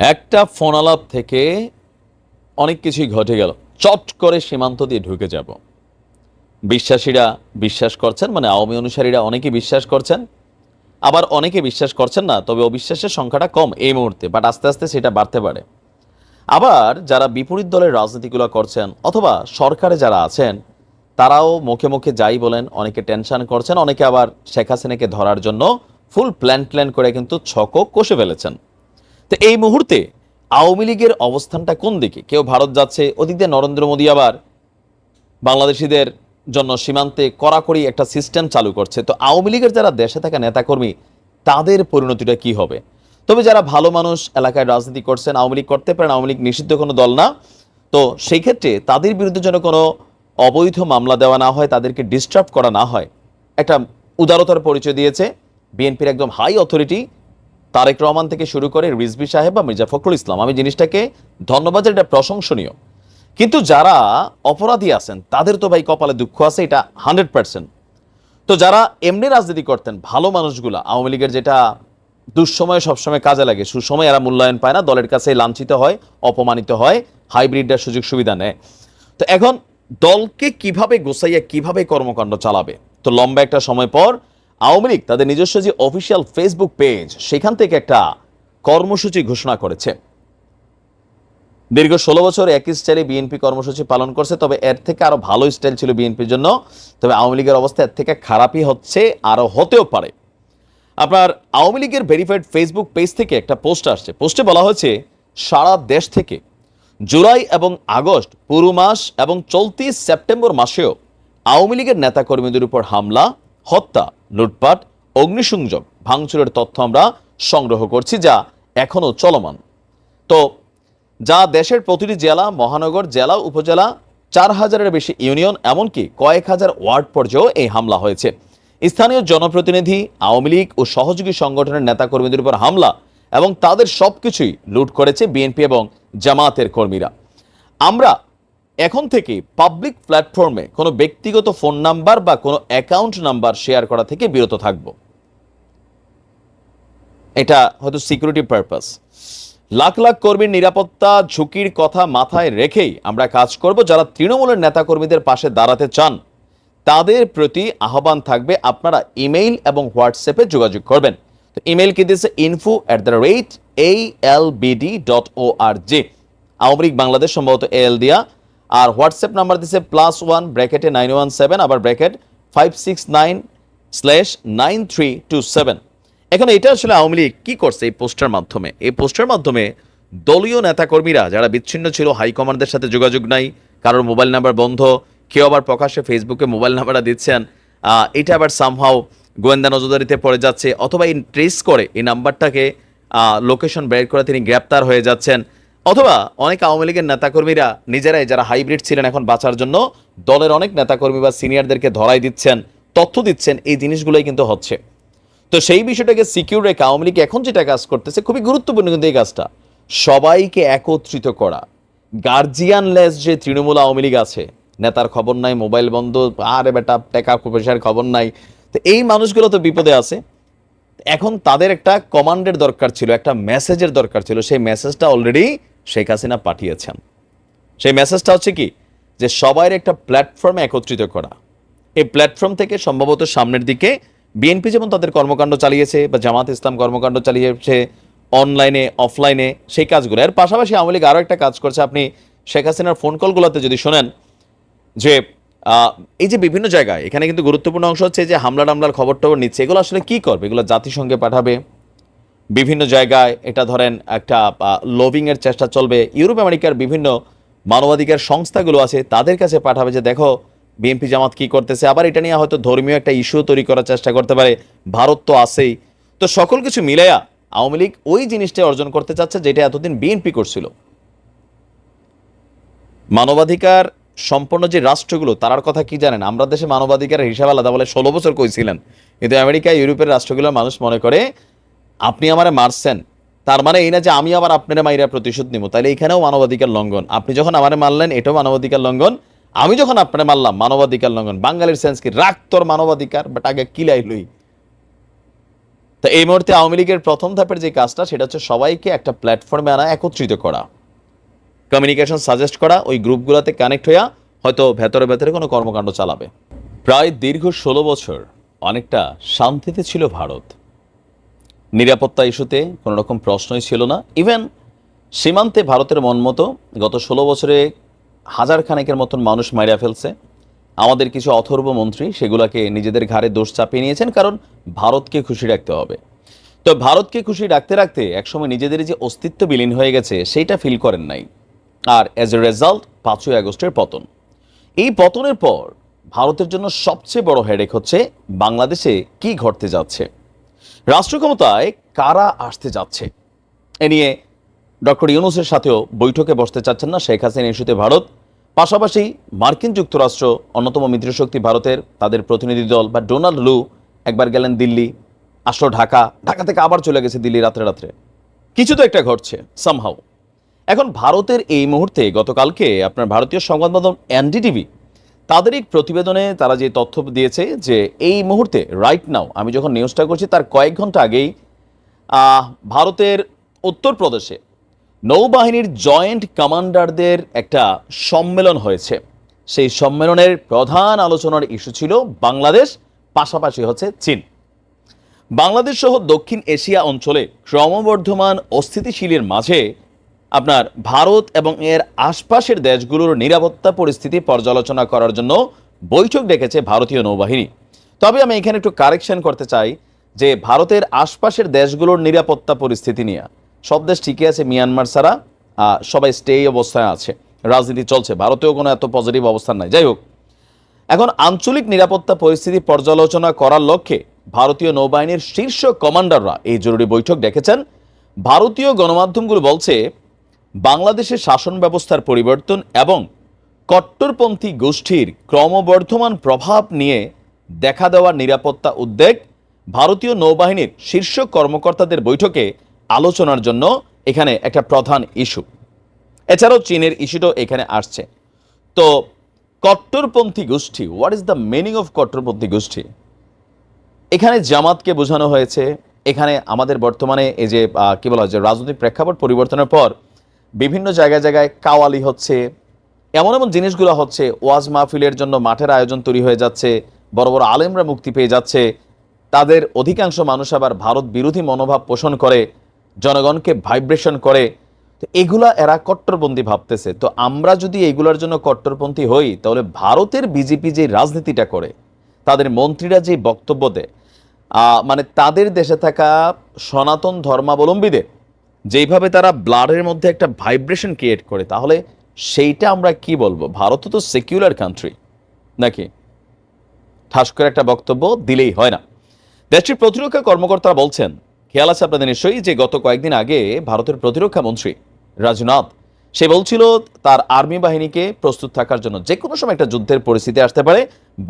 একটা ফোন আলাপ থেকে অনেক কিছুই ঘটে গেল। চট করে সীমান্ত দিয়ে ঢুকে যাব। বিশ্বাসীরা বিশ্বাস করছেন মানে আওয়ামী অনুসারীরা অনেকে বিশ্বাস করছেন। আবার অনেকে বিশ্বাস করছেন না, তবে অবিশ্বাসের সংখ্যাটা কম এই মুহূর্তে বাট আস্তে আস্তে সেটা বাড়তে পারে। আবার যারা বিপরীত দলের রাজনীতিগুলো করছেন, অথবা সরকারে যারা আছেন, তারাও মুখে মুখে যাই বলেন, অনেকে টেনশন করছেন, অনেকে আবার শেখ হাসিনাকে ধরার জন্য ফুল প্ল্যান প্ল্যান করে কিন্তু ছকও কষে ফেলেছেন। তো এই মুহূর্তে আওয়ামী লীগের অবস্থানটা কোন দিকে? কেউ ভারত যাচ্ছে ওদিকে নরেন্দ্র মোদী আবার বাংলাদেশিদের জন্য সীমান্তে কড়াকড়ি একটা সিস্টেম চালু করছে। তো আওয়ামী লীগের যারা দেশে থাকা নেতাকর্মী, তাদের পরিণতিটা কি হবে? তবে যারা ভালো মানুষ, এলাকায় রাজনীতি করছেন, আওয়ামী লীগ করতে পারেন, আওয়ামী লীগ নিষিদ্ধ কোনো দল না, তো সেই ক্ষেত্রে তাদের বিরুদ্ধে যেন কোনো অবৈধ মামলা দেওয়া না হয়, তাদেরকে ডিস্টার্ব করা না হয়, একটা উদারতার পরিচয় দিয়েছে। বিএনপির একদম হাই অথরিটি তারেক রহমান থেকে শুরু করে রিজবি সাহেব বা মির্জা ফখরুল ইসলাম। আমি জিনিসটাকে ধন্যবাদ এটা প্রশংসনীয়। কিন্তু যারা অপরাধী আছেন, তাদের তো ভাই কপালে দুঃখ আছে, এটা হান্ড্রেড পার্সেন্ট। তো যারা এমনি রাজনীতি করতেন, ভালো মানুষগুলা, আওয়ামী লীগের যেটা দুঃসময়ে সবসময় কাজে লাগে, সুসময় এরা মূল্যায়ন পায় না, দলের কাছে লাঞ্ছিত হয়, অপমানিত হয় হাইব্রিডের সুযোগ সুবিধা নেয়। তো এখন দলকে কীভাবে গোসাইয়া কীভাবে কর্মকাণ্ড চালাবে? তো লম্বা একটা সময় পর আওয়ামী লীগ তাদের নিজস্ব যে অফিসিয়াল ফেসবুক পেজ সেখান থেকে একটা কর্মসূচি ঘোষণা করেছে। দীর্ঘ ষোলো বছর একই স্টাইলে বিএনপি কর্মসূচি পালন করছে, তবে এর থেকে আরও ভালো স্টাইল ছিল বিএনপির জন্য। তবে আওয়ামী লীগের অবস্থা এর থেকে খারাপই হচ্ছে, আরও হতেও পারে। আপনার আওয়ামী লীগের ভেরিফাইড ফেসবুক পেজ থেকে একটা পোস্ট আসছে। পোস্টে বলা হয়েছে, সারা দেশ থেকে জুলাই এবং আগস্ট পুরো মাস এবং চলতি সেপ্টেম্বর মাসেও আওয়ামী লীগের নেতাকর্মীদের উপর হামলা হত্যা, লুটপাট, অগ্নিসংযোগ ভাঙচুরের তথ্য আমরা সংগ্রহ করছি যা এখনও চলমান। তো, যা দেশের প্রতিটি জেলা, মহানগর, জেলা, উপজেলা, চার হাজারের বেশি ইউনিয়ন, এমনকি কয়েক হাজার ওয়ার্ড পর্যায়েও এই হামলা হয়েছে। স্থানীয় জনপ্রতিনিধি, আওয়ামী লীগ ও সহযোগী সংগঠনের নেতাকর্মীদের উপর হামলা এবং তাদের সবকিছুই লুট করেছে বিএনপি এবং জামায়াতের কর্মীরা। আমরা এখন থেকে পাবলিক প্ল্যাটফর্মে কোনো ব্যক্তিগত ফোন নাম্বার বা কোনো অ্যাকাউন্ট নাম্বার শেয়ার করা থেকে বিরত থাকব। এটা হয়তো সিকিউরিটি পারপাস লাখ লাখ কর্মীর নিরাপত্তা ঝুঁকির কথা মাথায় রেখেই আমরা কাজ করব। যারা তৃণমূলের নেতাকর্মীদের পাশে দাঁড়াতে চান, তাদের প্রতি আহ্বান থাকবে আপনারা ইমেইল এবং হোয়াটসঅ্যাপে যোগাযোগ করবেন। তো ইমেইল কি দিয়েছে? Info at the rate A L B D dot O R G Awami League Bangladesh সম্ভবত এল দিয়া আর হোয়াটসঅ্যাপ নাম্বার দিচ্ছে প্লাস ওয়ান ব্র্যাকেটে নাইন ওয়ান সেভেন আবার bracket five six nine slash nine three two seven এখন এটা আসলে আওয়ামী লীগ কি করছে এই পোস্টার মাধ্যমে? এই পোস্টার মাধ্যমে দলীয় নেতাকর্মীরা যারা বিচ্ছিন্ন ছিল হাইকমান্ডের সাথে যোগাযোগ নাই, কারোর মোবাইল নাম্বার বন্ধ, কেউ আবার প্রকাশ্যে ফেসবুকে মোবাইল নাম্বারটা দিচ্ছেন এটা আবার সামহাও গোয়েন্দা নজরদারিতে পড়ে যাচ্ছে, অথবা এই ট্রেস করে এই নাম্বারটাকে লোকেশন বের করে তিনি গ্রেপ্তার হয়ে যাচ্ছেন। অথবা অনেক আওয়ামী লীগের নেতাকর্মীরা নিজেরাই যারা হাইব্রিড ছিলেন এখন বাঁচার জন্য দলের অনেক নেতাকর্মী বা সিনিয়রদেরকে ধরাই দিচ্ছেন, তথ্য দিচ্ছেন, এই জিনিসগুলোই কিন্তু হচ্ছে। তো সেই বিষয়টাকে সিকিউর রেখে আওয়ামী লীগ এখন যেটা কাজ করতেছে, খুবই গুরুত্বপূর্ণ কিন্তু এই কাজটা। সবাইকে একত্রিত করা। গার্জিয়ানলেস যে তৃণমূল আওয়ামী লীগ আছে, নেতার খবর নাই মোবাইল বন্ধ, আরে বেটা, টাকা, পয়সার খবর নাই। তো এই মানুষগুলো তো বিপদে আছে। এখন তাদের একটা কমান্ডের দরকার ছিল, একটা মেসেজের দরকার ছিল। সেই মেসেজটা অলরেডি শেখ হাসিনা পাঠিয়েছেন। সেই মেসেজটা হচ্ছে কি? যে সবাই একটা প্ল্যাটফর্মে একত্রিত করা। এই প্ল্যাটফর্ম থেকে সম্ভবত সামনের দিকে বিএনপি যেমন তাদের কর্মকাণ্ড চালিয়েছে বা জামাত ইসলাম কর্মকাণ্ড চালিয়েছে অনলাইনে অফলাইনে সেই কাজগুলো। এর পাশাপাশি আওয়ামী লীগ আরও একটা কাজ করছে। আপনি শেখ হাসিনার ফোন কলগুলোতে যদি শোনেন, যে এই যে বিভিন্ন জায়গায়, এখানে কিন্তু গুরুত্বপূর্ণ অংশ হচ্ছে যে হামলা টামলার খবর টবর নিচ্ছে। এগুলো আসলে কী করবে? এগুলো জাতিসংঘে পাঠাবে? বিভিন্ন জায়গায় এটা ধরেন একটা লভিং এর চেষ্টা চলবে। ইউরোপ আমেরিকার বিভিন্ন মানবাধিকার সংস্থাগুলো আছে, তাদের কাছে পাঠাবে যে, দেখো, বিএনপি জামাত কি করতেছে? আবার এটা নিয়ে হয়তো ধর্মীয় একটা ইস্যু তৈরি করার চেষ্টা করতে পারে। ভারত তো আছেই। তো সকল কিছু মিলাইয়া আওয়ামী লীগ ওই জিনিসটা অর্জন করতে চাচ্ছে যেটা এতদিন বিএনপি করছিল। মানবাধিকার সম্পন্ন যে রাষ্ট্রগুলো তার কথা কি জানেন? আমরা দেশে মানবাধিকারের হিসাব আলাদা বলে ষোলো বছর কইছিলেন। কিন্তু আমেরিকা, ইউরোপের রাষ্ট্রগুলোর মানুষ মনে করে আপনি আমারে মারছেন, তার মানে এই না যে আমি আবার আপনার মাইরা প্রতিশোধ নিব তাহলে এখানেও মানবাধিকার লঙ্ঘন। আপনি যখন আমারে মারলেন, এটাও মানবাধিকার লঙ্ঘন। আমি যখন আপনারে মারলাম, মানবাধিকার লঙ্ঘন। বাঙালির সেন্স কি? রাখ তোর মানবাধিকার বাট আগে কিলাই লই তো এই মুহূর্তে আওয়ামী লীগের প্রথম ধাপের যে কাজটা, সেটা হচ্ছে সবাইকে একটা প্ল্যাটফর্মে আনা, একত্রিত করা। কমিউনিকেশন সাজেস্ট করা, ওই গ্রুপগুলোতে কানেক্ট হইয়া হয়তো ভেতরে ভেতরে কোনো কর্মকাণ্ড চালাবে। প্রায় দীর্ঘ ষোলো বছর অনেকটা শান্তিতে ছিল ভারত। নিরাপত্তা ইস্যুতে কোনো রকম প্রশ্নই ছিল না। ইভেন সীমান্তে ভারতের মন মতো গত ষোলো বছরে হাজার খানেকের মতন মানুষ মারিয়া ফেলছে। আমাদের কিছু অথর্ব মন্ত্রী সেগুলাকে নিজেদের ঘাড়ে দোষ চাপিয়ে নিয়েছেন কারণ ভারতকে খুশি রাখতে হবে। তো ভারতকে খুশি রাখতে রাখতে একসময় নিজেদের যে অস্তিত্ব বিলীন হয়ে গেছে সেইটা ফিল করেন নাই। আর অ্যাজ এ রেজাল্ট পাঁচই আগস্টের পতন। এই পতনের পর ভারতের জন্য সবচেয়ে বড় হেডেক হচ্ছে বাংলাদেশে কি ঘটতে যাচ্ছে। রাষ্ট্র ক্ষমতায় কারা আসতে যাচ্ছে? এ নিয়ে ডক্টর ইউনুসের সাথেও বৈঠকে বসতে চাচ্ছেন না শেখ হাসিনা ইস্যুতে ভারত। পাশাপাশি মার্কিন যুক্তরাষ্ট্র অন্যতম মিত্রশক্তি ভারতের তাদের প্রতিনিধি দল বা ডোনাল্ড লু একবার গেলেন দিল্লি, আসলো ঢাকা ঢাকা থেকে আবার চলে গেছে দিল্লি রাত্রে রাত্রে। কিছু তো একটা ঘটছে সামহাও এখন ভারতের এই মুহূর্তে গতকালকে আপনার ভারতীয় সংবাদ মাধ্যম এনডিটিভি তাদের এক প্রতিবেদনে তারা যে তথ্য দিয়েছে যে এই মুহূর্তে রাইট নাও আমি যখন নিউজটা করছি, তার কয়েক ঘণ্টা আগেই ভারতের উত্তরপ্রদেশে নৌবাহিনীর জয়েন্ট কমান্ডারদের একটা সম্মেলন হয়েছে। সেই সম্মেলনের প্রধান আলোচনার ইস্যু ছিল বাংলাদেশ, পাশাপাশি হচ্ছে চীন। বাংলাদেশ সহ দক্ষিণ এশিয়া অঞ্চলে ক্রমবর্ধমান অস্থিতিশীলের মাঝে আপনার ভারত এবং এর আশপাশের দেশগুলোর নিরাপত্তা পরিস্থিতি পর্যালোচনা করার জন্য বৈঠক ডেকেছে ভারতীয় নৌবাহিনী। তবে আমি এখানে একটু কারেকশন করতে চাই যে ভারতের আশপাশের দেশগুলোর নিরাপত্তা পরিস্থিতি নিয়ে। সব দেশ ঠিকই আছে মিয়ানমার ছাড়া সবাই স্টে অবস্থায় আছে। রাজনীতি চলছে, ভারতেও কোনো এত পজিটিভ অবস্থান নাই। যাই হোক, এখন আঞ্চলিক নিরাপত্তা পরিস্থিতি পর্যালোচনা করার লক্ষ্যে ভারতীয় নৌবাহিনীর শীর্ষ কমান্ডাররা এই জরুরি বৈঠক ডেকেছেন। ভারতীয় গণমাধ্যমগুলো বলছে বাংলাদেশের শাসন ব্যবস্থার পরিবর্তন এবং কট্টরপন্থী গোষ্ঠীর ক্রমবর্ধমান প্রভাব নিয়ে দেখা দেওয়া নিরাপত্তা উদ্বেগ ভারতীয় নৌবাহিনীর শীর্ষ কর্মকর্তাদের বৈঠকে আলোচনার জন্য এখানে একটা প্রধান ইস্যু। এছাড়াও চীনের ইস্যুটাও এখানে আসছে। তো কট্টরপন্থী গোষ্ঠী what is the meaning of কট্টরপন্থী গোষ্ঠী? এখানে জামাতকে বোঝানো হয়েছে। এখানে আমাদের বর্তমানে এই যে কি বলা হয়, যে রাজনৈতিক প্রেক্ষাপট পরিবর্তনের পর বিভিন্ন জায়গায় জায়গায় কাওয়ালি হচ্ছে, এমন এমন জিনিসগুলো হচ্ছে, ওয়াজ মাহফিলের জন্য মাঠের আয়োজন তৈরি হয়ে যাচ্ছে, বড় বড় আলেমরা মুক্তি পেয়ে যাচ্ছে। তাদের অধিকাংশ মানুষ আবার ভারত বিরোধী মনোভাব পোষণ করে, জনগণকে ভাইব্রেশন করে। তো এগুলা এরা কট্টরপন্থী ভাবতেছে। তো আমরা যদি এগুলোর জন্য কট্টরপন্থী হই, তাহলে ভারতের বিজেপি যে রাজনীতিটা করে, তাদের মন্ত্রীরা যে বক্তব্য দেয় মানে তাদের দেশে থাকা সনাতন ধর্মাবলম্বীদের যেইভাবে তারা ব্লাডের মধ্যে একটা ভাইব্রেশন ক্রিয়েট করে, তাহলে সেইটা আমরা কি বলব? ভারত তো সেকুলার কান্ট্রি নাকি? ঠাস করে একটা বক্তব্য দিলেই হয় না। দেশটির প্রতিরক্ষা কর্মকর্তারা বলছেন, খেয়াল আছে আপনাদের নিশ্চয়ই যে গত কয়েকদিন আগে ভারতের প্রতিরক্ষা মন্ত্রী রাজনাথ, সে বলছিল তার আর্মি বাহিনীকে প্রস্তুত থাকার জন্য যে কোনো সময় একটা যুদ্ধের পরিস্থিতি আসতে পারে,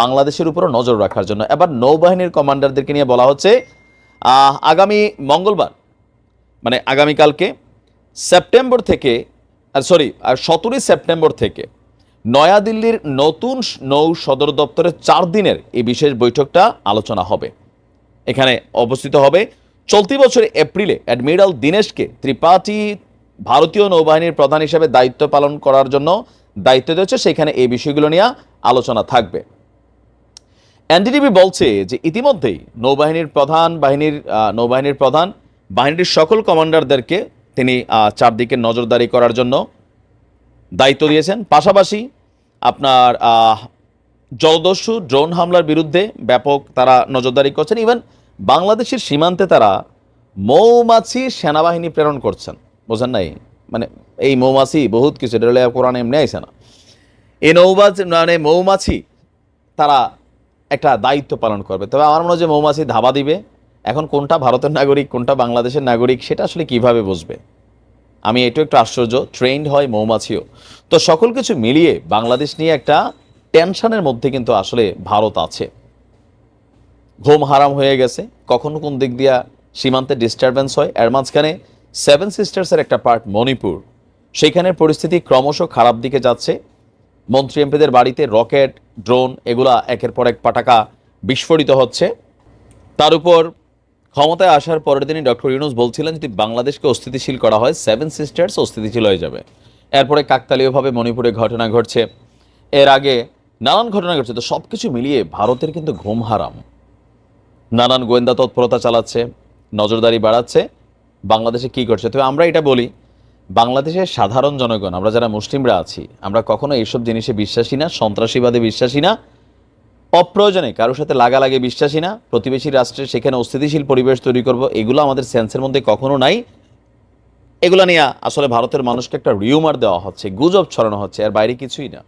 বাংলাদেশের উপরও নজর রাখার জন্য। এবার নৌবাহিনীর কমান্ডারদেরকে নিয়ে বলা হচ্ছে আগামী মঙ্গলবার মানে আগামীকালকে সেপ্টেম্বর থেকে সরি সতেরোই সেপ্টেম্বর থেকে নয়াদিল্লির নতুন নৌ সদর দপ্তরের চার দিনের এই বিশেষ বৈঠকটা আলোচনা হবে। এখানে অবস্থিত হবে, চলতি বছর এপ্রিলে অ্যাডমিরাল দীনেশকে ত্রিপাঠী ভারতীয় নৌবাহিনীর প্রধান হিসেবে দায়িত্ব পালন করার জন্য দায়িত্ব দিয়েছে, সেখানে এই বিষয়গুলো নিয়ে আলোচনা থাকবে। এনডিটিভি বলছে যে ইতিমধ্যেই নৌবাহিনীর প্রধান বাহিনীর নৌবাহিনীর প্রধান বাহিনীর সকল কমান্ডারদেরকে তিনি চারদিকে নজরদারি করার জন্য দায়িত্ব দিয়েছেন। পাশাপাশি আপনার জলদস্যু ড্রোন হামলার বিরুদ্ধে ব্যাপক তারা নজরদারি করছেন। ইভেন বাংলাদেশের সীমান্তে তারা মৌমাছি সেনাবাহিনী প্রেরণ করছেন। বোঝেন নাই? মানে এই মৌমাছি বহুত কিছু হলে কোরআন এমনি আইসে না। এই নৌবাজ মানে মৌমাছি তারা একটা দায়িত্ব পালন করবে। তবে আমার মনে হয় যে মৌমাছি ধাবা দিবে। এখন কোনটা ভারতের নাগরিক, কোনটা বাংলাদেশের নাগরিক, সেটা আসলে কীভাবে বুঝবে? আমি এটাও একটু আশ্চর্য ট্রেন্ড হয় মৌমাছিও। তো সকল কিছু মিলিয়ে বাংলাদেশ নিয়ে একটা টেনশনের মধ্যে কিন্তু আসলে ভারত আছে। ঘুম হারাম হয়ে গেছে, কখনো কোন দিক দিয়া সীমান্তে ডিস্টারবেন্স হয়। এর মাঝখানে সেভেন সিস্টার্সের একটা পার্ট মণিপুর। সেইখানের পরিস্থিতি ক্রমশ খারাপ দিকে যাচ্ছে। মন্ত্রী এমপিদের বাড়িতে রকেট ড্রোন এগুলা একের পর এক পাটাকা বিস্ফোরিত হচ্ছে। তার উপর ক্ষমতায় আসার পরের দিনই ডক্টর ইউনুস বলছিলেন যদি বাংলাদেশকে অস্থিতিশীল করা হয় সেভেন সিস্টার্স অস্থিতিশীল হয়ে যাবে। এরপরে কাকতালীয়ভাবে মণিপুরে ঘটনা ঘটছে। এর আগে নানান ঘটনা ঘটছে, তো সব কিছু মিলিয়ে ভারতের কিন্তু ঘুম হারাম। নানান গোয়েন্দা তৎপরতা চালাচ্ছে, নজরদারি বাড়াচ্ছে, বাংলাদেশে কি করছে তবে আমরা এটা বলি, বাংলাদেশের সাধারণ জনগণ, আমরা যারা মুসলিমরা আছি, আমরা কখনো এইসব জিনিসে বিশ্বাসী না, সন্ত্রাসীবাদে বিশ্বাসী না অপ্রয়োজনে কারোর সাথে লাগালাগি বিশ্বাসী না। প্রতিবেশী রাষ্ট্রে সেখানে অস্থিতিশীল পরিবেশ তৈরি করব, এগুলো আমাদের সেন্সের মধ্যে কখনো নাই। এগুলো নিয়ে আসলে ভারতের মানুষকে একটা রিউমার দেওয়া হচ্ছে, গুজব ছড়ানো হচ্ছে আর বাইরে কিছুই না।